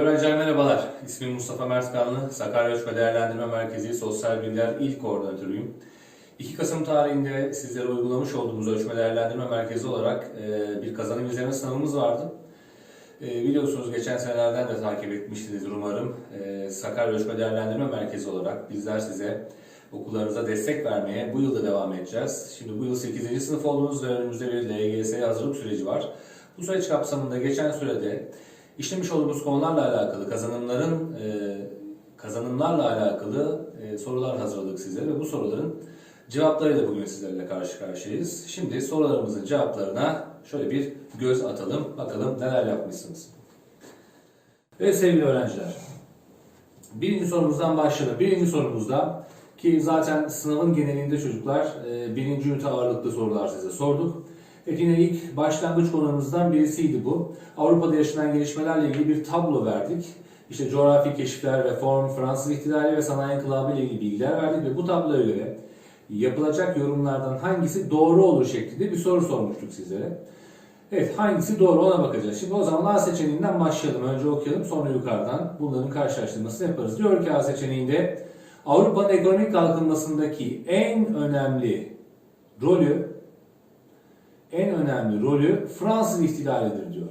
Öğrenciler merhabalar. İsmim Mustafa Mertkanlı. Sakarya Ölçme Değerlendirme Merkezi Sosyal Bilgiler İl Koordinatörüyüm. 2 Kasım tarihinde sizlere uygulamış olduğumuz Ölçme Değerlendirme Merkezi olarak e, bir kazanım izleme sınavımız vardı. E, Biliyorsunuz geçen senelerden de takip etmiştiniz umarım. E, Sakarya Ölçme Değerlendirme Merkezi olarak bizler size okullarınıza destek vermeye bu yılda devam edeceğiz. Şimdi bu yıl 8. sınıf olduğunuz ve önümüzde bir LGS hazırlık süreci var. Bu süreç kapsamında geçen sürede işlemiş olduğumuz konularla alakalı kazanımların e, kazanımlarla alakalı e, sorular hazırladık size ve bu soruların cevaplarıyla bugün sizlerle karşı karşıyayız. Şimdi sorularımızın cevaplarına şöyle bir göz atalım. Bakalım neler yapmışsınız. Evet sevgili öğrenciler. Birinci sorumuzdan başlayalım. Birinci sorumuzda ki zaten sınavın genelinde çocuklar e, birinci ünite ağırlıklı sorular size sorduk. Yine ilk başlangıç konumuzdan birisiydi bu. Avrupa'da yaşanan gelişmelerle ilgili bir tablo verdik. İşte coğrafi keşifler, reform, Fransız ihtilali ve sanayi inkılabı ile ilgili bilgiler verdik ve bu tabloya göre yapılacak yorumlardan hangisi doğru olur şeklinde bir soru sormuştuk sizlere. Evet hangisi doğru ona bakacağız. Şimdi o zaman A seçeneğinden başlayalım. Önce okuyalım sonra yukarıdan bunların karşılaştırmasını yaparız. Diyor ki A seçeneğinde Avrupa'nın ekonomik kalkınmasındaki en önemli rolü en önemli rolü Fransız ihtilalidir diyor.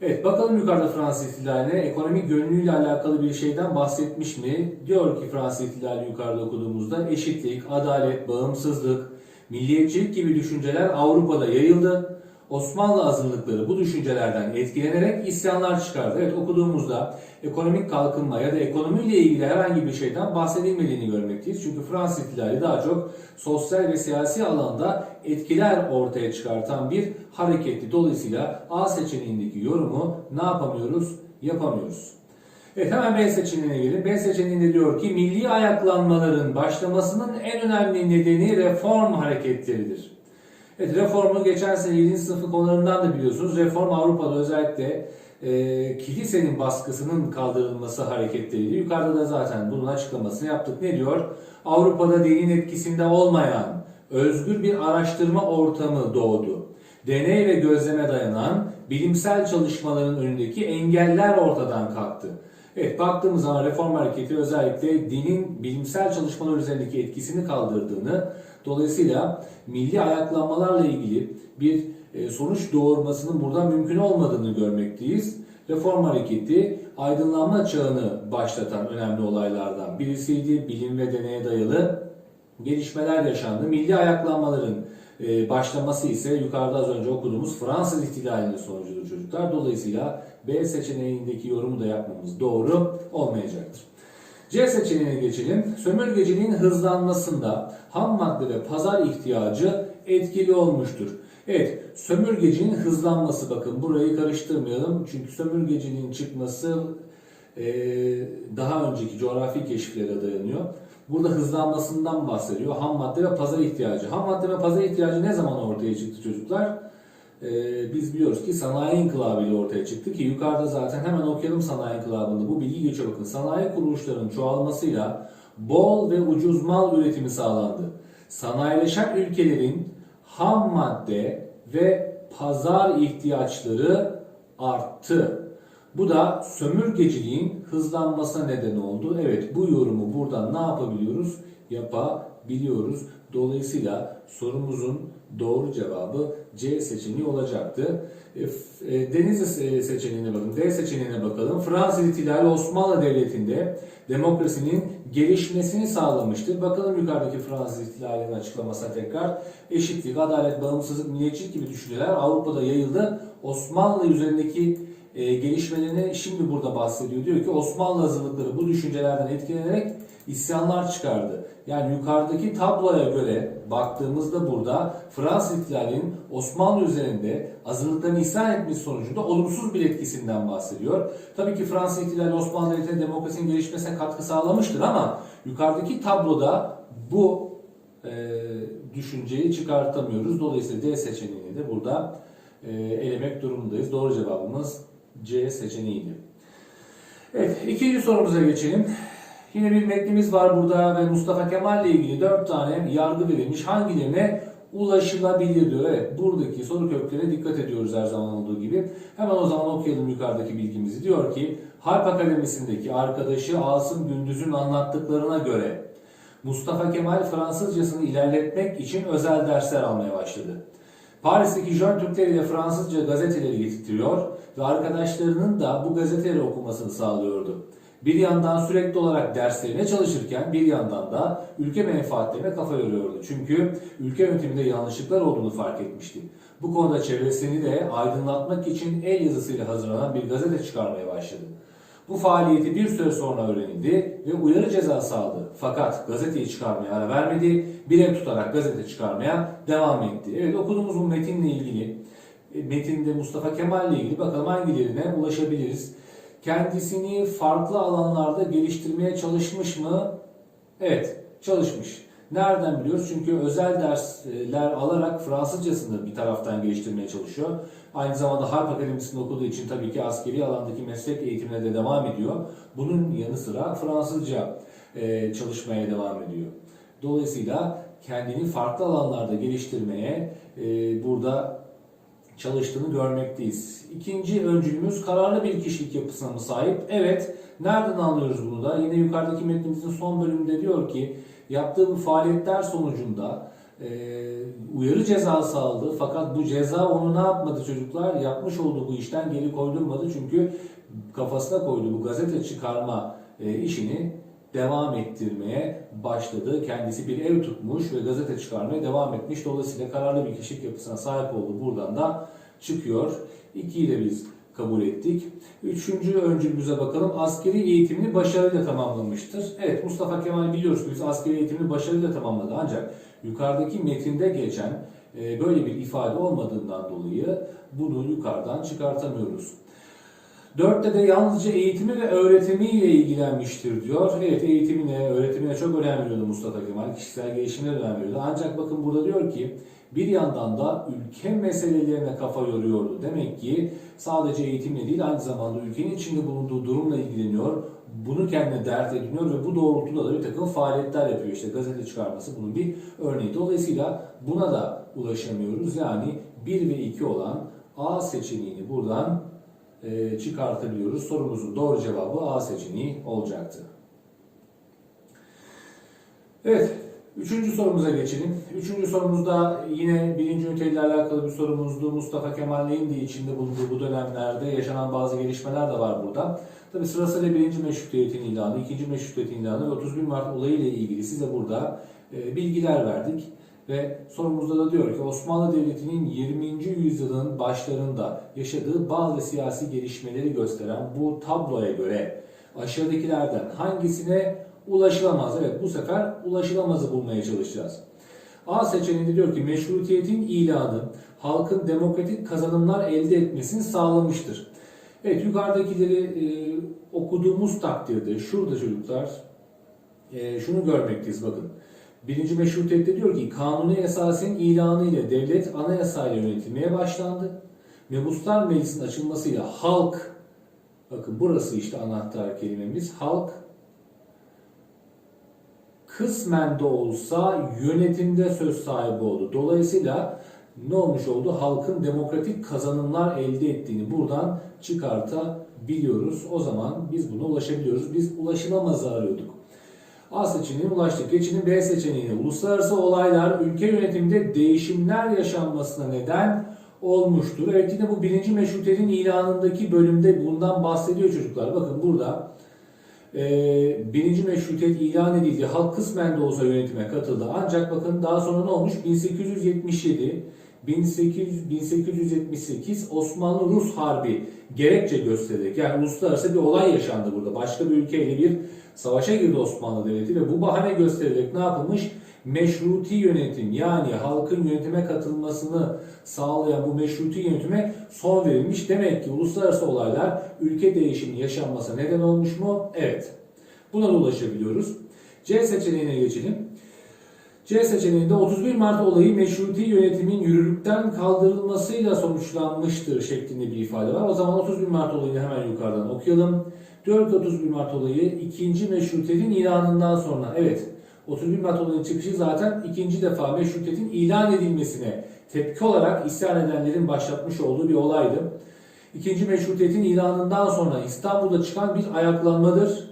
Evet bakalım yukarıda Fransız ihtilaline ekonomik yönlüğüyle alakalı bir şeyden bahsetmiş mi? Diyor ki Fransız ihtilali yukarıda okuduğumuzda eşitlik, adalet, bağımsızlık, milliyetçilik gibi düşünceler Avrupa'da yayıldı. Osmanlı azınlıkları bu düşüncelerden etkilenerek isyanlar çıkardı. Evet okuduğumuzda ekonomik kalkınma ya da ekonomiyle ilgili herhangi bir şeyden bahsedilmediğini görmekteyiz. Çünkü Fransız ihtilali daha çok sosyal ve siyasi alanda etkiler ortaya çıkartan bir hareketti. Dolayısıyla A seçeneğindeki yorumu ne yapamıyoruz? Yapamıyoruz. Evet hemen B seçeneğine gelin. B seçeneğinde diyor ki milli ayaklanmaların başlamasının en önemli nedeni reform hareketleridir. Evet reformu geçen sene 7. sınıfın konularından da biliyorsunuz. Reform Avrupa'da özellikle e, kilisenin baskısının kaldırılması hareketleriydi. Yukarıda da zaten bunun açıklamasını yaptık. Ne diyor? Avrupa'da dinin etkisinde olmayan özgür bir araştırma ortamı doğdu. Deney ve gözleme dayanan bilimsel çalışmaların önündeki engeller ortadan kalktı. Evet baktığımız zaman reform hareketi özellikle dinin bilimsel çalışmalar üzerindeki etkisini kaldırdığını, dolayısıyla milli ayaklanmalarla ilgili bir e, sonuç doğurmasının buradan mümkün olmadığını görmekteyiz. Reform hareketi aydınlanma çağını başlatan önemli olaylardan birisiydi. Bilim ve deneye dayalı gelişmeler yaşandı. Milli ayaklanmaların e, başlaması ise yukarıda az önce okuduğumuz Fransız ihtilalinin sonucudur çocuklar. Dolayısıyla B seçeneğindeki yorumu da yapmamız doğru olmayacaktır. C seçeneğine geçelim. Sömürgeciliğin hızlanmasında ham madde ve pazar ihtiyacı etkili olmuştur. Evet, sömürgeciliğin hızlanması bakın burayı karıştırmayalım. Çünkü sömürgeciliğin çıkması e, daha önceki coğrafi keşiflere dayanıyor. Burada hızlanmasından bahsediyor. Ham madde ve pazar ihtiyacı. Ham madde ve pazar ihtiyacı ne zaman ortaya çıktı çocuklar? Ee, biz biliyoruz ki sanayi inkılabıyla ortaya çıktı ki yukarıda zaten hemen okuyalım sanayi inkılabında. Bu bilgi geçiyor bakın. Sanayi kuruluşlarının çoğalmasıyla bol ve ucuz mal üretimi sağlandı. Sanayileşen ülkelerin ham madde ve pazar ihtiyaçları arttı. Bu da sömürgeciliğin hızlanmasına neden oldu. Evet bu yorumu buradan ne yapabiliyoruz? Yapabiliyoruz. Dolayısıyla sorumuzun doğru cevabı C seçeneği olacaktı. E, e, Denizli seçeneğine bakın. D seçeneğine bakalım. Fransız ihtilali Osmanlı Devleti'nde demokrasinin gelişmesini sağlamıştır. Bakalım yukarıdaki Fransız ihtilalinin açıklamasına tekrar. Eşitlik, adalet, bağımsızlık, milliyetçilik gibi düşünceler Avrupa'da yayıldı. Osmanlı üzerindeki e, gelişmelerini şimdi burada bahsediyor. Diyor ki Osmanlı azınlıkları bu düşüncelerden etkilenerek isyanlar çıkardı. Yani yukarıdaki tabloya göre baktığımızda burada Fransız ihtilalinin Osmanlı üzerinde azınlıkların isyan etmesi sonucunda olumsuz bir etkisinden bahsediyor. Tabii ki Fransız ihtilali Osmanlı Devleti'ne demokrasinin gelişmesine katkı sağlamıştır ama yukarıdaki tabloda bu e, düşünceyi çıkartamıyoruz. Dolayısıyla D seçeneğini de burada e, elemek durumundayız. Doğru cevabımız C seçeneğiydi. Evet, ikinci sorumuza geçelim. Yine bir metnimiz var burada ve Mustafa Kemal ile ilgili dört tane yargı verilmiş. Hangilerine ulaşılabilir diyor. Evet buradaki soru köklerine dikkat ediyoruz her zaman olduğu gibi. Hemen o zaman okuyalım yukarıdaki bilgimizi. Diyor ki Harp Akademisi'ndeki arkadaşı Asım Gündüz'ün anlattıklarına göre Mustafa Kemal Fransızcasını ilerletmek için özel dersler almaya başladı. Paris'teki Jön Türkleri ile Fransızca gazeteleri getirtiyor ve arkadaşlarının da bu gazeteleri okumasını sağlıyordu. Bir yandan sürekli olarak derslerine çalışırken bir yandan da ülke menfaatlerine kafa yoruyordu. Çünkü ülke yönetiminde yanlışlıklar olduğunu fark etmişti. Bu konuda çevresini de aydınlatmak için el yazısıyla hazırlanan bir gazete çıkarmaya başladı. Bu faaliyeti bir süre sonra öğrenildi ve uyarı cezası aldı. Fakat gazeteyi çıkarmaya ara vermedi, bir ev tutarak gazete çıkarmaya devam etti. Evet okuduğumuz bu metinle ilgili, e, metinde Mustafa Kemal ile ilgili bakalım hangilerine ulaşabiliriz. Kendisini farklı alanlarda geliştirmeye çalışmış mı? Evet, çalışmış. Nereden biliyoruz? Çünkü özel dersler alarak Fransızcasını bir taraftan geliştirmeye çalışıyor. Aynı zamanda Harp Akademisi'nde okuduğu için tabii ki askeri alandaki meslek eğitimine de devam ediyor. Bunun yanı sıra Fransızca e, çalışmaya devam ediyor. Dolayısıyla kendini farklı alanlarda geliştirmeye e, burada çalıştığını görmekteyiz. İkinci öncülümüz kararlı bir kişilik yapısına mı sahip? Evet. Nereden anlıyoruz bunu da? Yine yukarıdaki metnimizin son bölümünde diyor ki yaptığı faaliyetler sonucunda e, uyarı cezası aldı. Fakat bu ceza onu ne yapmadı çocuklar? Yapmış olduğu bu işten geri koydurmadı. Çünkü kafasına koyduğu bu gazete çıkarma e, işini devam ettirmeye başladı. Kendisi bir ev tutmuş ve gazete çıkarmaya devam etmiş. Dolayısıyla kararlı bir kişilik yapısına sahip oldu. Buradan da çıkıyor. İkiyi de biz kabul ettik. Üçüncü öncülümüze bakalım. Askeri eğitimini başarıyla tamamlamıştır. Evet Mustafa Kemal biliyoruz ki biz askeri eğitimini başarıyla tamamladı. Ancak yukarıdaki metinde geçen e, böyle bir ifade olmadığından dolayı bunu yukarıdan çıkartamıyoruz. Dörtte de yalnızca eğitimi ve öğretimiyle ilgilenmiştir diyor. Evet eğitimine, öğretimine çok önem veriyordu Mustafa Kemal. Kişisel gelişimine önem veriyordu. Ancak bakın burada diyor ki bir yandan da ülke meselelerine kafa yoruyordu. Demek ki sadece eğitimle değil aynı zamanda ülkenin içinde bulunduğu durumla ilgileniyor. Bunu kendine dert ediniyor ve bu doğrultuda da bir takım faaliyetler yapıyor. İşte gazete çıkarması bunun bir örneği. Dolayısıyla buna da ulaşamıyoruz. Yani 1 ve 2 olan A seçeneğini buradan e, çıkartabiliyoruz. Sorumuzun doğru cevabı A seçeneği olacaktı. Evet, üçüncü sorumuza geçelim. Üçüncü sorumuzda yine birinci üniteyle alakalı bir sorumuzdu. Mustafa Kemal'in de içinde bulunduğu bu dönemlerde yaşanan bazı gelişmeler de var burada. Tabi sırasıyla birinci meşrutiyetin ilanı, ikinci meşrutiyetin ilanı ve 31 Mart olayı ile ilgili size burada e, bilgiler verdik. Ve sorumuzda da diyor ki Osmanlı Devleti'nin 20. yüzyılın başlarında yaşadığı bazı siyasi gelişmeleri gösteren bu tabloya göre aşağıdakilerden hangisine ulaşılamaz? Evet bu sefer ulaşılamazı bulmaya çalışacağız. A seçeneğinde diyor ki meşrutiyetin ilanı halkın demokratik kazanımlar elde etmesini sağlamıştır. Evet yukarıdakileri e, okuduğumuz takdirde şurada çocuklar e, şunu görmekteyiz bakın. Birinci meşrutiyette diyor ki kanuni esasen ilanı ile devlet anayasayla yönetilmeye başlandı. Mebuslar Meclisi'nin açılmasıyla halk bakın burası işte anahtar kelimemiz halk kısmen de olsa yönetimde söz sahibi oldu. Dolayısıyla ne olmuş oldu? Halkın demokratik kazanımlar elde ettiğini buradan çıkartabiliyoruz. O zaman biz buna ulaşabiliyoruz. Biz ulaşılamazı arıyorduk. A seçeneğine ulaştık. Geçinin B seçeneğine. Uluslararası olaylar ülke yönetiminde değişimler yaşanmasına neden olmuştur. Evet yine bu birinci meşrutiyetin ilanındaki bölümde bundan bahsediyor çocuklar. Bakın burada e, birinci meşrutiyet ilan edildi. Halk kısmen de olsa yönetime katıldı. Ancak bakın daha sonra ne olmuş? 1877 1800, 1878 Osmanlı-Rus Harbi gerekçe göstererek yani uluslararası bir olay yaşandı burada. Başka bir ülkeyle bir savaşa girdi Osmanlı Devleti ve bu bahane gösterilerek ne yapılmış? Meşruti yönetim yani halkın yönetime katılmasını sağlayan bu meşruti yönetime son verilmiş. Demek ki uluslararası olaylar ülke değişimi yaşanmasına neden olmuş mu? Evet. Buna da ulaşabiliyoruz. C seçeneğine geçelim. C seçeneğinde 31 Mart olayı meşruti yönetimin yürürlükten kaldırılmasıyla sonuçlanmıştır şeklinde bir ifade var. O zaman 31 Mart olayını hemen yukarıdan okuyalım. Diyor ki 31 Mart olayı ikinci meşrutiyetin ilanından sonra evet 31 Mart olayının çıkışı zaten ikinci defa meşrutiyetin ilan edilmesine tepki olarak isyan edenlerin başlatmış olduğu bir olaydı. İkinci meşrutiyetin ilanından sonra İstanbul'da çıkan bir ayaklanmadır.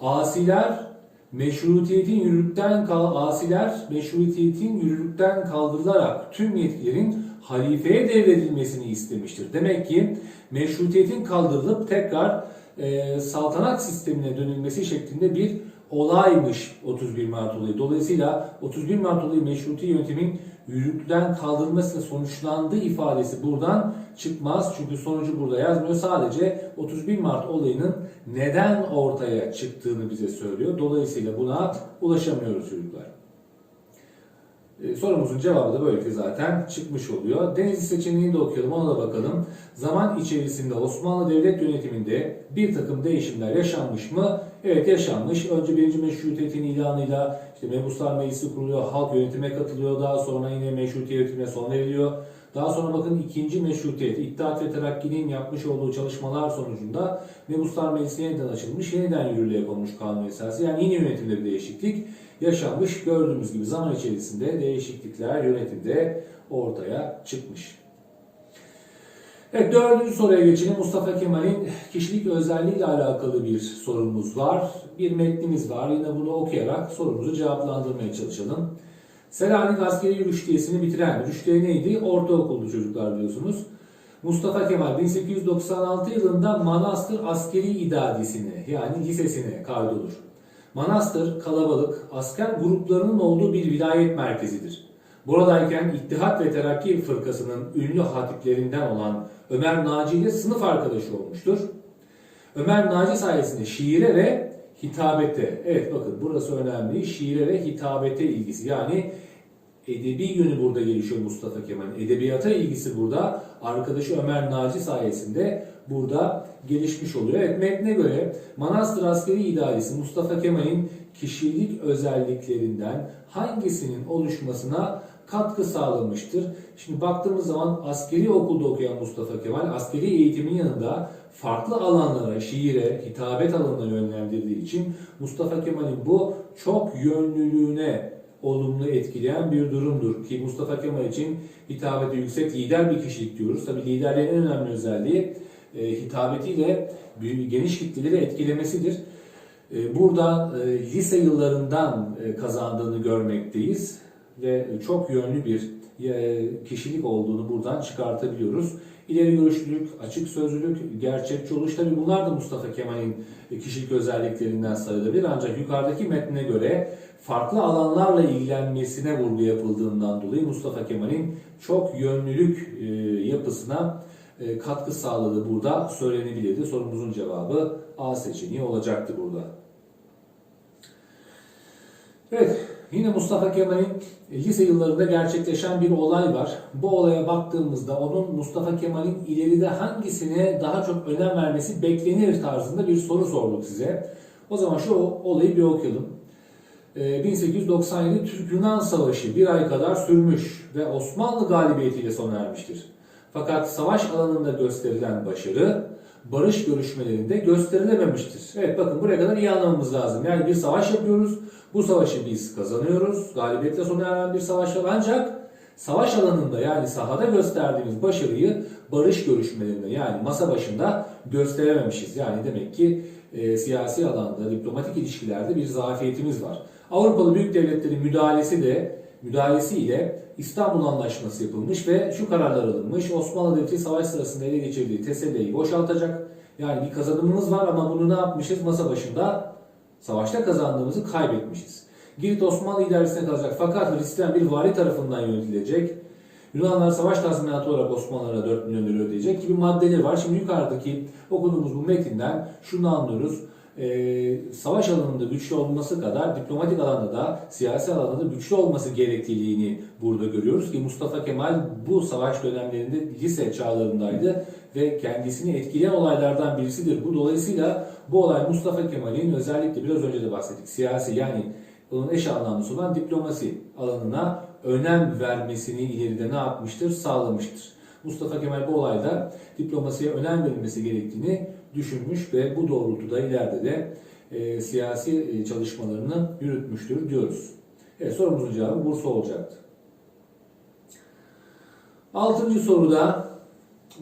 Asiler meşrutiyetin yürürlükten kal asiler meşrutiyetin yürürlükten kaldırılarak tüm yetkilerin halifeye devredilmesini istemiştir. Demek ki meşrutiyetin kaldırılıp tekrar e, saltanat sistemine dönülmesi şeklinde bir olaymış 31 Mart olayı. Dolayısıyla 31 Mart olayı meşruti yöntemin yürürlükten kaldırılmasıyla sonuçlandığı ifadesi buradan çıkmaz. Çünkü sonucu burada yazmıyor. Sadece 31 Mart olayının neden ortaya çıktığını bize söylüyor. Dolayısıyla buna ulaşamıyoruz çocuklar. E, sorumuzun cevabı da böylelikle zaten çıkmış oluyor. Denizli seçeneğini de okuyalım, ona da bakalım. Zaman içerisinde Osmanlı Devlet yönetiminde bir takım değişimler yaşanmış mı? Evet yaşanmış. Önce birinci meşrutiyetin ilanıyla işte Mebuslar Meclisi kuruluyor, halk yönetime katılıyor. Daha sonra yine meşrutiyet son veriliyor. Daha sonra bakın ikinci meşrutiyet, İttihat ve Terakki'nin yapmış olduğu çalışmalar sonucunda Mebuslar Meclisi yeniden açılmış, yeniden yürürlüğe konmuş kanun esası. Yani yine yönetimde bir değişiklik yaşanmış. Gördüğümüz gibi zaman içerisinde değişiklikler yönetimde ortaya çıkmış. Evet dördüncü soruya geçelim. Mustafa Kemal'in kişilik özelliğiyle alakalı bir sorumuz var. Bir metnimiz var. Yine bunu okuyarak sorumuzu cevaplandırmaya çalışalım. Selanik askeri rüştiyesini bitiren, rüştiye neydi? Ortaokuldu çocuklar biliyorsunuz. Mustafa Kemal 1896 yılında Manastır Askeri İdadisine yani lisesine kaydolur. Manastır kalabalık asker gruplarının olduğu bir vilayet merkezidir. Buradayken İttihat ve Terakki Fırkası'nın ünlü hatiplerinden olan Ömer Naci ile sınıf arkadaşı olmuştur. Ömer Naci sayesinde şiire ve hitabete, evet bakın burası önemli, şiire ve hitabete ilgisi yani edebi yönü burada gelişiyor Mustafa Kemal'in. Edebiyata ilgisi burada arkadaşı Ömer Naci sayesinde burada gelişmiş oluyor. Evet metne göre Manastır Askeri İdaresi Mustafa Kemal'in kişilik özelliklerinden hangisinin oluşmasına katkı sağlamıştır. Şimdi baktığımız zaman askeri okulda okuyan Mustafa Kemal askeri eğitimin yanında farklı alanlara, şiire, hitabet alanına yönlendirdiği için Mustafa Kemal'in bu çok yönlülüğüne olumlu etkileyen bir durumdur. Ki Mustafa Kemal için hitabeti yüksek lider bir kişilik diyoruz. Tabi liderlerin en önemli özelliği e, hitabetiyle geniş kitleleri etkilemesidir. E, burada e, lise yıllarından kazandığını görmekteyiz ve çok yönlü bir e, kişilik olduğunu buradan çıkartabiliyoruz. İleri görüşlülük, açık sözlülük, gerçekçi oluş tabi bunlar da Mustafa Kemal'in kişilik özelliklerinden sayılabilir. Ancak yukarıdaki metne göre farklı alanlarla ilgilenmesine vurgu yapıldığından dolayı Mustafa Kemal'in çok yönlülük e, yapısına e, katkı sağladığı burada söylenebilirdi. Sorumuzun cevabı A seçeneği olacaktı burada. Evet, yine Mustafa Kemal'in lise yıllarında gerçekleşen bir olay var. Bu olaya baktığımızda onun Mustafa Kemal'in ileride hangisine daha çok önem vermesi beklenir tarzında bir soru sorduk size. O zaman şu olayı bir okuyalım. 1897 Türk-Yunan Savaşı bir ay kadar sürmüş ve Osmanlı galibiyetiyle sona ermiştir. Fakat savaş alanında gösterilen başarı barış görüşmelerinde gösterilememiştir. Evet bakın buraya kadar iyi anlamamız lazım. Yani bir savaş yapıyoruz. Bu savaşı biz kazanıyoruz. Galibiyetle sona eren bir savaş var. Ancak savaş alanında yani sahada gösterdiğimiz başarıyı barış görüşmelerinde yani masa başında gösterememişiz. Yani demek ki e, siyasi alanda, diplomatik ilişkilerde bir zafiyetimiz var. Avrupalı büyük devletlerin müdahalesi de müdahalesiyle İstanbul Anlaşması yapılmış ve şu kararlar alınmış. Osmanlı Devleti savaş sırasında ele geçirdiği teselliyi boşaltacak. Yani bir kazanımımız var ama bunu ne yapmışız? Masa başında savaşta kazandığımızı kaybetmişiz. Girit Osmanlı idaresine kalacak fakat Hristiyan bir vali tarafından yönetilecek. Yunanlar savaş tazminatı olarak Osmanlılara 4 milyon lira ödeyecek gibi maddeleri var. Şimdi yukarıdaki okuduğumuz bu metinden şunu anlıyoruz e, savaş alanında güçlü olması kadar diplomatik alanda da siyasi alanda da güçlü olması gerekliliğini burada görüyoruz ki Mustafa Kemal bu savaş dönemlerinde lise çağlarındaydı ve kendisini etkileyen olaylardan birisidir. Bu dolayısıyla bu olay Mustafa Kemal'in özellikle biraz önce de bahsettik siyasi yani bunun eş anlamlısı olan diplomasi alanına önem vermesini ileride ne yapmıştır? Sağlamıştır. Mustafa Kemal bu olayda diplomasiye önem verilmesi gerektiğini düşünmüş ve bu doğrultuda ileride de e, siyasi e, çalışmalarını yürütmüştür diyoruz. Evet, sorumuzun cevabı Bursa olacaktı. Altıncı soruda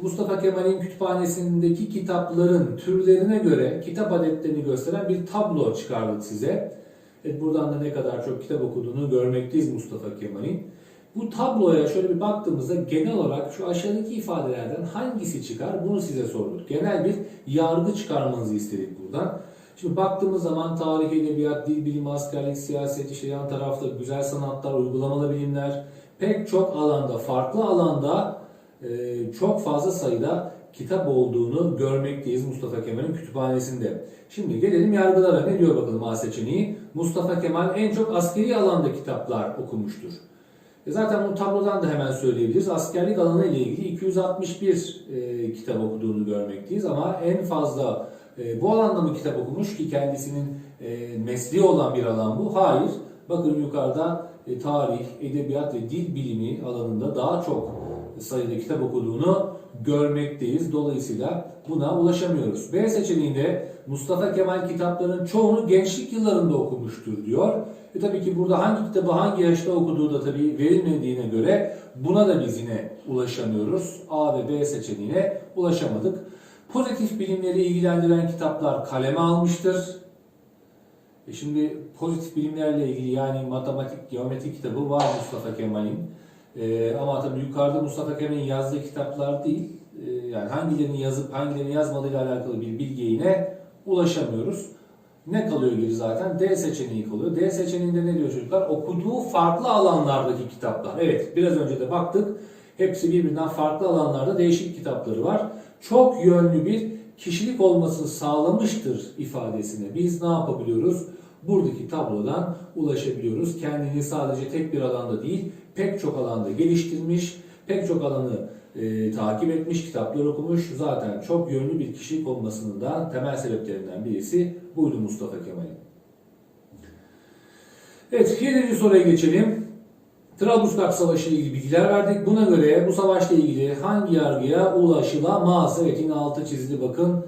Mustafa Kemal'in kütüphanesindeki kitapların türlerine göre kitap adetlerini gösteren bir tablo çıkardık size. Evet, buradan da ne kadar çok kitap okuduğunu görmekteyiz Mustafa Kemal'in. Bu tabloya şöyle bir baktığımızda genel olarak şu aşağıdaki ifadelerden hangisi çıkar bunu size sorduk. Genel bir yargı çıkarmanızı istedik buradan. Şimdi baktığımız zaman tarih, edebiyat, dil bilimi, askerlik, siyaset, işte yan tarafta güzel sanatlar, uygulamalı bilimler, pek çok alanda, farklı alanda e, çok fazla sayıda kitap olduğunu görmekteyiz Mustafa Kemal'in kütüphanesinde. Şimdi gelelim yargılara. Ne diyor bakalım A seçeneği? Mustafa Kemal en çok askeri alanda kitaplar okumuştur. E zaten bu tablodan da hemen söyleyebiliriz. Askerlik alanı ile ilgili 261 e, kitap okuduğunu görmekteyiz ama en fazla e, bu alanda mı kitap okumuş ki kendisinin e, mesleği olan bir alan bu? Hayır. Bakın yukarıda e, tarih, edebiyat ve dil bilimi alanında daha çok sayıda kitap okuduğunu görmekteyiz. Dolayısıyla buna ulaşamıyoruz. B seçeneğinde Mustafa Kemal kitaplarının çoğunu gençlik yıllarında okumuştur diyor. E tabii ki burada hangi kitabı hangi yaşta okuduğu da tabii verilmediğine göre buna da biz yine ulaşamıyoruz. A ve B seçeneğine ulaşamadık. Pozitif bilimleri ilgilendiren kitaplar kaleme almıştır. E şimdi pozitif bilimlerle ilgili yani matematik, geometri kitabı var Mustafa Kemal'in. E, ama tabii yukarıda Mustafa Kemal'in yazdığı kitaplar değil. E, yani hangilerini yazıp hangilerini yazmadığıyla alakalı bir bilgiye yine ulaşamıyoruz. Ne kalıyor geri zaten? D seçeneği kalıyor. D seçeneğinde ne diyor çocuklar? Okuduğu farklı alanlardaki kitaplar. Evet biraz önce de baktık. Hepsi birbirinden farklı alanlarda değişik kitapları var. Çok yönlü bir kişilik olmasını sağlamıştır ifadesine. Biz ne yapabiliyoruz? Buradaki tablodan ulaşabiliyoruz. Kendini sadece tek bir alanda değil, pek çok alanda geliştirmiş, pek çok alanı e, takip etmiş, kitaplar okumuş. Zaten çok yönlü bir kişilik olmasının da temel sebeplerinden birisi buydu Mustafa Kemal'in. Evet, 7. soruya geçelim. Trablusgarp Savaşı ile ilgili bilgiler verdik. Buna göre bu savaşla ilgili hangi yargıya ulaşılamaz? Evet yine altı çizili bakın.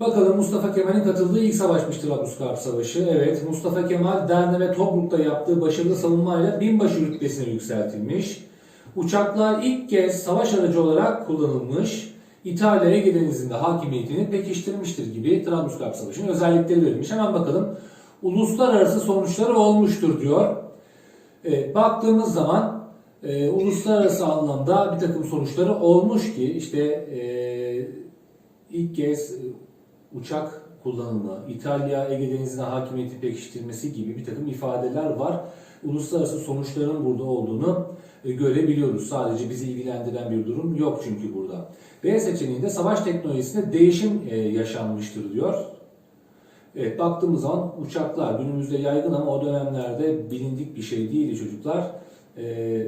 Bakalım Mustafa Kemal'in katıldığı ilk savaşmış Trablusgarp Savaşı. Evet Mustafa Kemal Derne ve Tobruk'ta yaptığı başarılı savunmayla binbaşı rütbesine yükseltilmiş. Uçaklar ilk kez savaş aracı olarak kullanılmış. İtalya Ege Denizi'nde hakimiyetini pekiştirmiştir gibi Trablusgarp Savaşı'nın özellikleri verilmiş. Hemen bakalım. Uluslararası sonuçları olmuştur diyor. Evet, baktığımız zaman e, uluslararası anlamda bir takım sonuçları olmuş ki işte e, ilk kez e, uçak kullanımı, İtalya Ege Denizi'ne hakimiyeti pekiştirmesi gibi bir takım ifadeler var. Uluslararası sonuçların burada olduğunu e, görebiliyoruz. Sadece bizi ilgilendiren bir durum yok çünkü burada. B seçeneğinde savaş teknolojisinde değişim e, yaşanmıştır diyor. Evet baktığımız zaman uçaklar günümüzde yaygın ama o dönemlerde bilindik bir şey değildi çocuklar. Ee,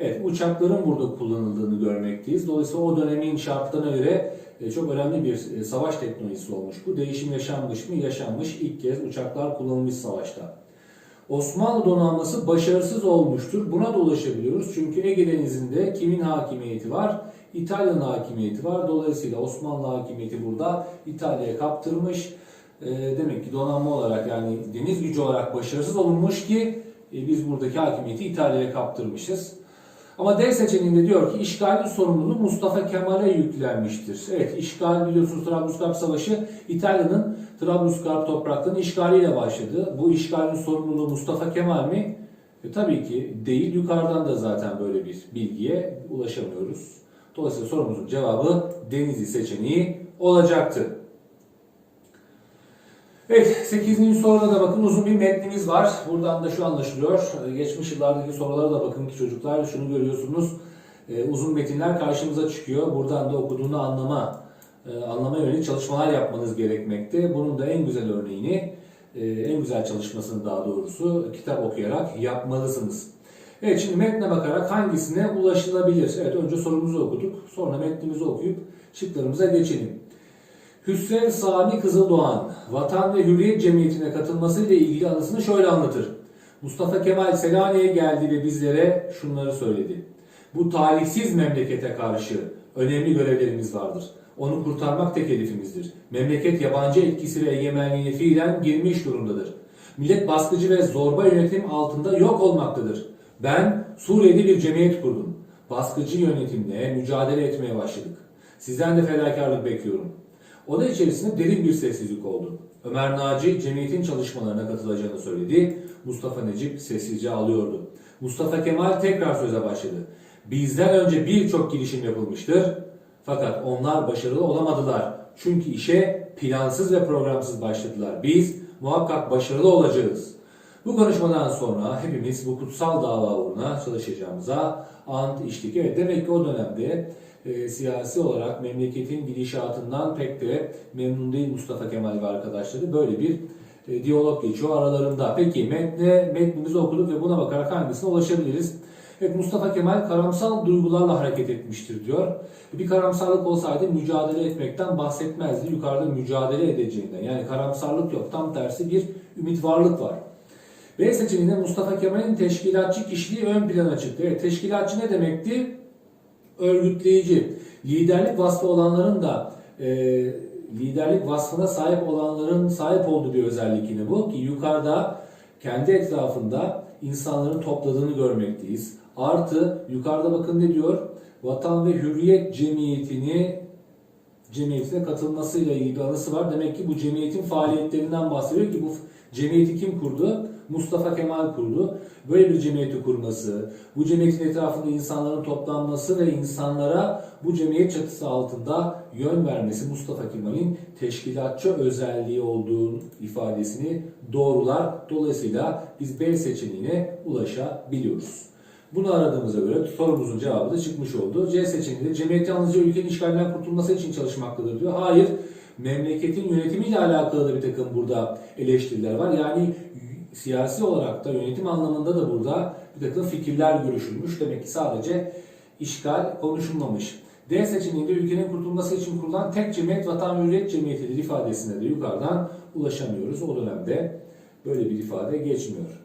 evet uçakların burada kullanıldığını görmekteyiz. Dolayısıyla o dönemin şartlarına göre e, çok önemli bir e, savaş teknolojisi olmuş bu. Değişim yaşanmış mı? Yaşanmış. İlk kez uçaklar kullanılmış savaşta. Osmanlı donanması başarısız olmuştur. Buna da ulaşabiliyoruz. Çünkü Ege Denizi'nde kimin hakimiyeti var? İtalya'nın hakimiyeti var. Dolayısıyla Osmanlı hakimiyeti burada İtalya'ya kaptırmış. E, demek ki donanma olarak yani deniz gücü olarak başarısız olunmuş ki biz buradaki hakimiyeti İtalya'ya kaptırmışız. Ama D seçeneğinde diyor ki işgalin sorumluluğu Mustafa Kemal'e yüklenmiştir. Evet işgal biliyorsunuz Trablusgarp Savaşı İtalya'nın Trablusgarp topraklarının işgaliyle başladı. Bu işgalin sorumluluğu Mustafa Kemal mi? E, tabii ki değil. Yukarıdan da zaten böyle bir bilgiye ulaşamıyoruz. Dolayısıyla sorumuzun cevabı Denizli seçeneği olacaktı. Evet 8. soruda da bakın uzun bir metnimiz var. Buradan da şu anlaşılıyor. Geçmiş yıllardaki sorulara da bakın ki çocuklar şunu görüyorsunuz. Ee, uzun metinler karşımıza çıkıyor. Buradan da okuduğunu anlama e, anlama yönelik çalışmalar yapmanız gerekmekte. Bunun da en güzel örneğini, e, en güzel çalışmasını daha doğrusu kitap okuyarak yapmalısınız. Evet şimdi metne bakarak hangisine ulaşılabilir? Evet önce sorumuzu okuduk. Sonra metnimizi okuyup şıklarımıza geçelim. Hüsrev Sami Kızıldoğan, Vatan ve Hürriyet Cemiyeti'ne katılmasıyla ilgili anısını şöyle anlatır. Mustafa Kemal Selanik'e geldi ve bizlere şunları söyledi. Bu talihsiz memlekete karşı önemli görevlerimiz vardır. Onu kurtarmak tek hedefimizdir. Memleket yabancı etkisi ve egemenliğine fiilen girmiş durumdadır. Millet baskıcı ve zorba yönetim altında yok olmaktadır. Ben Suriye'de bir cemiyet kurdum. Baskıcı yönetimle mücadele etmeye başladık. Sizden de fedakarlık bekliyorum. Oda içerisinde derin bir sessizlik oldu. Ömer Naci cemiyetin çalışmalarına katılacağını söyledi. Mustafa Necip sessizce ağlıyordu. Mustafa Kemal tekrar söze başladı. Bizden önce birçok girişim yapılmıştır. Fakat onlar başarılı olamadılar. Çünkü işe plansız ve programsız başladılar. Biz muhakkak başarılı olacağız. Bu konuşmadan sonra hepimiz bu kutsal dava uğruna çalışacağımıza ant içtik. Evet demek ki o dönemde e, siyasi olarak memleketin gidişatından pek de memnun değil Mustafa Kemal ve arkadaşları. Böyle bir e, diyalog geçiyor aralarında. Peki metne, metnimizi okuduk ve buna bakarak hangisine ulaşabiliriz? Evet Mustafa Kemal karamsal duygularla hareket etmiştir diyor. Bir karamsarlık olsaydı mücadele etmekten bahsetmezdi. Yukarıda mücadele edeceğinden. Yani karamsarlık yok. Tam tersi bir ümit varlık var. B seçeneğinde Mustafa Kemal'in teşkilatçı kişiliği ön plana çıktı. Evet, teşkilatçı ne demekti? Örgütleyici. Liderlik vasfı olanların da e, liderlik vasfına sahip olanların sahip olduğu bir özellik yine bu. Ki yukarıda kendi etrafında insanların topladığını görmekteyiz. Artı yukarıda bakın ne diyor? Vatan ve Hürriyet Cemiyeti'ni cemiyetine katılmasıyla ilgili anısı var. Demek ki bu cemiyetin faaliyetlerinden bahsediyor ki bu cemiyeti kim kurdu? Mustafa Kemal kurdu. Böyle bir cemiyeti kurması, bu cemiyetin etrafında insanların toplanması ve insanlara bu cemiyet çatısı altında yön vermesi Mustafa Kemal'in teşkilatçı özelliği olduğu ifadesini doğrular. Dolayısıyla biz B seçeneğine ulaşabiliyoruz. Bunu aradığımıza göre sorumuzun cevabı da çıkmış oldu. C seçeneğinde cemiyet yalnızca ülkenin işgalinden kurtulması için çalışmaktadır diyor. Hayır, memleketin yönetimiyle alakalı da bir takım burada eleştiriler var. Yani siyasi olarak da yönetim anlamında da burada bir takım fikirler görüşülmüş. Demek ki sadece işgal konuşulmamış. D seçeneğinde ülkenin kurtulması için kurulan tek cemiyet vatan hürriyet cemiyetidir ifadesine de yukarıdan ulaşamıyoruz. O dönemde böyle bir ifade geçmiyor.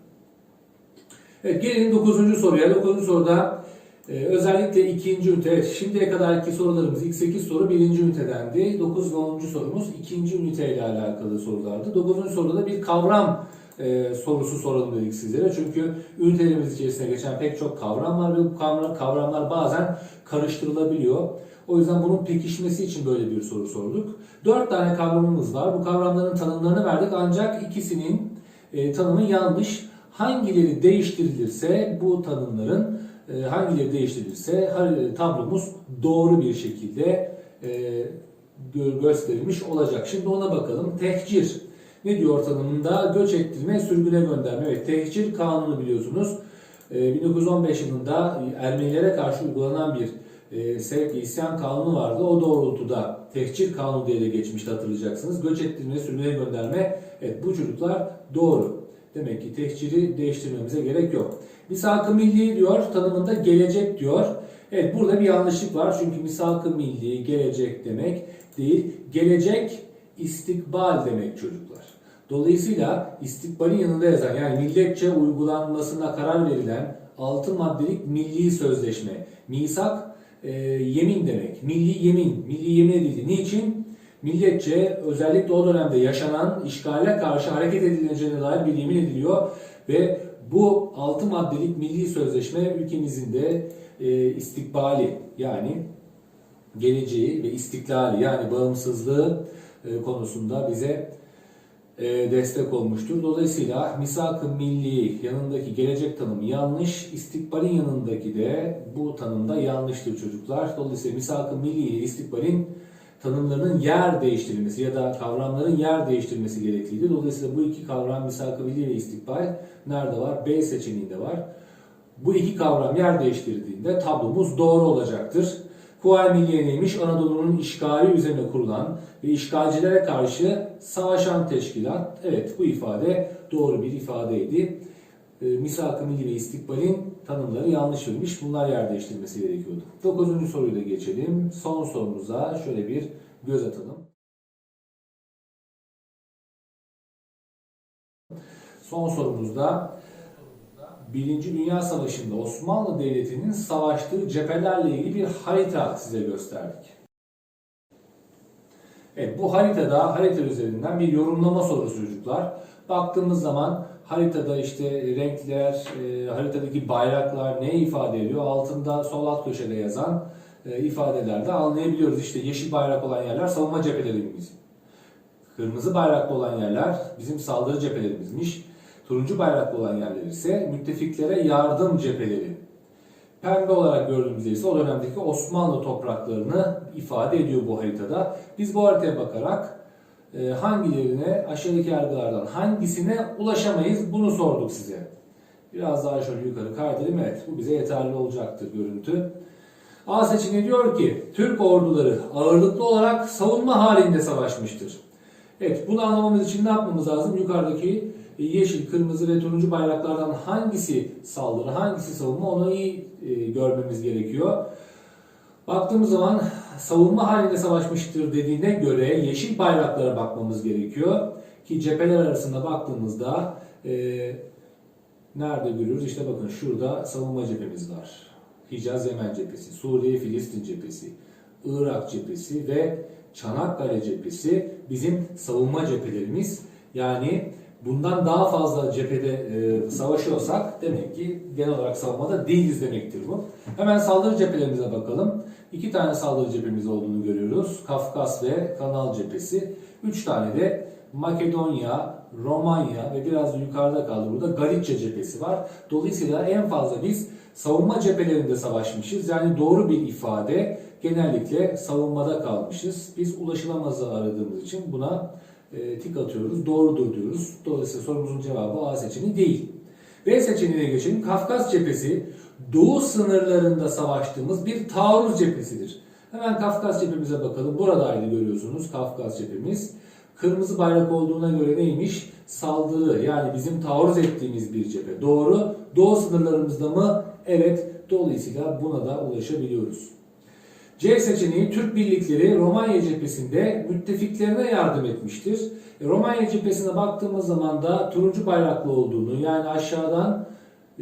Evet gelelim 9. soruya. 9. soruda e, özellikle ikinci ünite, evet, şimdiye kadarki sorularımız ilk 8 soru birinci ünitedendi. 9 ve 10. sorumuz ikinci ünite ile alakalı sorulardı. 9. soruda da bir kavram e, sorusu soralım dedik sizlere. Çünkü ünitelerimiz içerisinde geçen pek çok kavram var ve bu kavram, kavramlar bazen karıştırılabiliyor. O yüzden bunun pekişmesi için böyle bir soru sorduk. 4 tane kavramımız var. Bu kavramların tanımlarını verdik ancak ikisinin e, tanımı yanlış. Hangileri değiştirilirse bu tanımların e, hangileri değiştirilirse tablomuz doğru bir şekilde e, gö- gösterilmiş olacak. Şimdi ona bakalım. Tehcir. Ne diyor? Göç ettirme, sürgüne gönderme. Evet, tehcir kanunu biliyorsunuz. E, 1915 yılında Ermenilere karşı uygulanan bir e, sevk isyan kanunu vardı. O doğrultuda tehcir kanunu diye de geçmişti hatırlayacaksınız. Göç ettirme, sürgüne gönderme. Evet bu çocuklar doğru. Demek ki tehciri değiştirmemize gerek yok. Misak-ı milli diyor, tanımında gelecek diyor. Evet burada bir yanlışlık var. Çünkü misak-ı milli gelecek demek değil. Gelecek istikbal demek çocuklar. Dolayısıyla istikbalin yanında yazan yani milletçe uygulanmasına karar verilen 6 maddelik milli sözleşme. Misak e, yemin demek. Milli yemin. Milli yemin edildi. Niçin? Milletçe özellikle o dönemde yaşanan işgale karşı hareket edileceğine dair bir yemin ediliyor ve bu 6 maddelik milli sözleşme ülkemizin de e, istikbali yani geleceği ve istiklali yani bağımsızlığı e, konusunda bize destek olmuştur. Dolayısıyla misak-ı milli yanındaki gelecek tanımı yanlış, istikbalin yanındaki de bu tanımda yanlıştır çocuklar. Dolayısıyla misak-ı milli ile istikbalin tanımlarının yer değiştirilmesi ya da kavramların yer değiştirilmesi gerekliydi. Dolayısıyla bu iki kavram misak-ı milli ve istikbal nerede var? B seçeneğinde var. Bu iki kavram yer değiştirdiğinde tablomuz doğru olacaktır. Kuvayi Milliye neymiş? Anadolu'nun işgali üzerine kurulan ve işgalcilere karşı savaşan teşkilat. Evet bu ifade doğru bir ifadeydi. E, Misak-ı Milli ve istikbalin tanımları yanlış verilmiş. Bunlar yer değiştirilmesi gerekiyordu. Dokuzuncu soruyu da geçelim. Son sorumuza şöyle bir göz atalım. Son sorumuzda Birinci Dünya Savaşı'nda Osmanlı Devleti'nin savaştığı cephelerle ilgili bir harita size gösterdik. Evet, bu haritada harita üzerinden bir yorumlama sorusu çocuklar. Baktığımız zaman haritada işte renkler, e, haritadaki bayraklar ne ifade ediyor? Altında sol alt köşede yazan e, ifadelerde anlayabiliyoruz. İşte yeşil bayrak olan yerler savunma cephelerimiz. Kırmızı bayraklı olan yerler bizim saldırı cephelerimizmiş. Turuncu bayraklı olan yerler ise müttefiklere yardım cepheleri. Pembe olarak gördüğümüzde ise o dönemdeki Osmanlı topraklarını ifade ediyor bu haritada. Biz bu haritaya bakarak e, hangilerine aşağıdaki yargılardan hangisine ulaşamayız bunu sorduk size. Biraz daha şöyle yukarı kaydırayım. Evet bu bize yeterli olacaktır görüntü. A seçeneği diyor ki Türk orduları ağırlıklı olarak savunma halinde savaşmıştır. Evet bunu anlamamız için ne yapmamız lazım? Yukarıdaki yeşil, kırmızı ve turuncu bayraklardan hangisi saldırı, hangisi savunma onu iyi e, görmemiz gerekiyor. Baktığımız zaman savunma halinde savaşmıştır dediğine göre yeşil bayraklara bakmamız gerekiyor. Ki cepheler arasında baktığımızda e, nerede görüyoruz? İşte bakın şurada savunma cephemiz var. Hicaz Yemen cephesi, Suriye Filistin cephesi, Irak cephesi ve Çanakkale cephesi bizim savunma cephelerimiz. Yani bundan daha fazla cephede e, savaşıyorsak demek ki genel olarak savunmada değiliz demektir bu. Hemen saldırı cephelerimize bakalım. İki tane saldırı cephemiz olduğunu görüyoruz. Kafkas ve Kanal cephesi. Üç tane de Makedonya, Romanya ve biraz da yukarıda kaldı burada Galicia cephesi var. Dolayısıyla en fazla biz savunma cephelerinde savaşmışız. Yani doğru bir ifade genellikle savunmada kalmışız. Biz ulaşılamazı aradığımız için buna e, tik atıyoruz. Doğrudur diyoruz. Dolayısıyla sorumuzun cevabı A seçeneği değil. B seçeneğine geçelim. Kafkas cephesi doğu sınırlarında savaştığımız bir taarruz cephesidir. Hemen Kafkas cephemize bakalım. Buradaydı görüyorsunuz Kafkas cephemiz. Kırmızı bayrak olduğuna göre neymiş? Saldırı yani bizim taarruz ettiğimiz bir cephe. Doğru. Doğu sınırlarımızda mı? Evet. Dolayısıyla buna da ulaşabiliyoruz. C seçeneği Türk birlikleri Romanya cephesinde müttefiklerine yardım etmiştir. E, Romanya cephesine baktığımız zaman da turuncu bayraklı olduğunu yani aşağıdan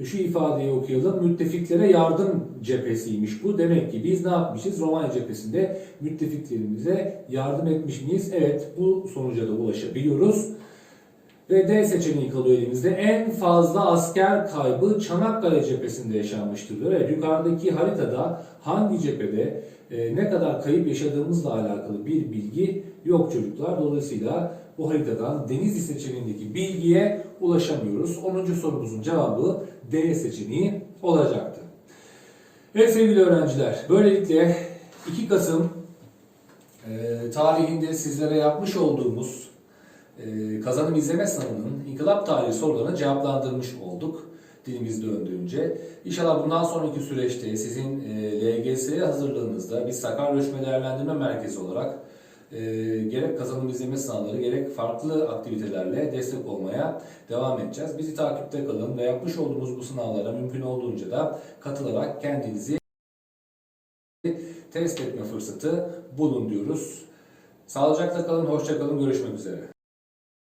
şu ifadeyi okuyalım. Müttefiklere yardım cephesiymiş bu. Demek ki biz ne yapmışız? Romanya cephesinde müttefiklerimize yardım etmiş miyiz? Evet bu sonuca da ulaşabiliyoruz. Ve D seçeneği kalıyor elimizde. En fazla asker kaybı Çanakkale cephesinde yaşanmıştır diyor. Evet, yukarıdaki haritada hangi cephede e, ne kadar kayıp yaşadığımızla alakalı bir bilgi yok çocuklar. Dolayısıyla bu haritadan Denizli seçeneğindeki bilgiye ulaşamıyoruz. 10. sorumuzun cevabı D seçeneği olacaktı. Evet sevgili öğrenciler, böylelikle 2 Kasım e, tarihinde sizlere yapmış olduğumuz e, kazanım izleme sınavının inkılap tarihi sorularını cevaplandırmış olduk dilimiz döndüğünce. İnşallah bundan sonraki süreçte sizin e, hazırlığınızda biz Sakarya Ölçme Değerlendirme Merkezi olarak e, gerek kazanım izleme sınavları gerek farklı aktivitelerle destek olmaya devam edeceğiz. Bizi takipte kalın ve yapmış olduğumuz bu sınavlara mümkün olduğunca da katılarak kendinizi test etme fırsatı bulun diyoruz. Sağlıcakla kalın, hoşça kalın, görüşmek üzere.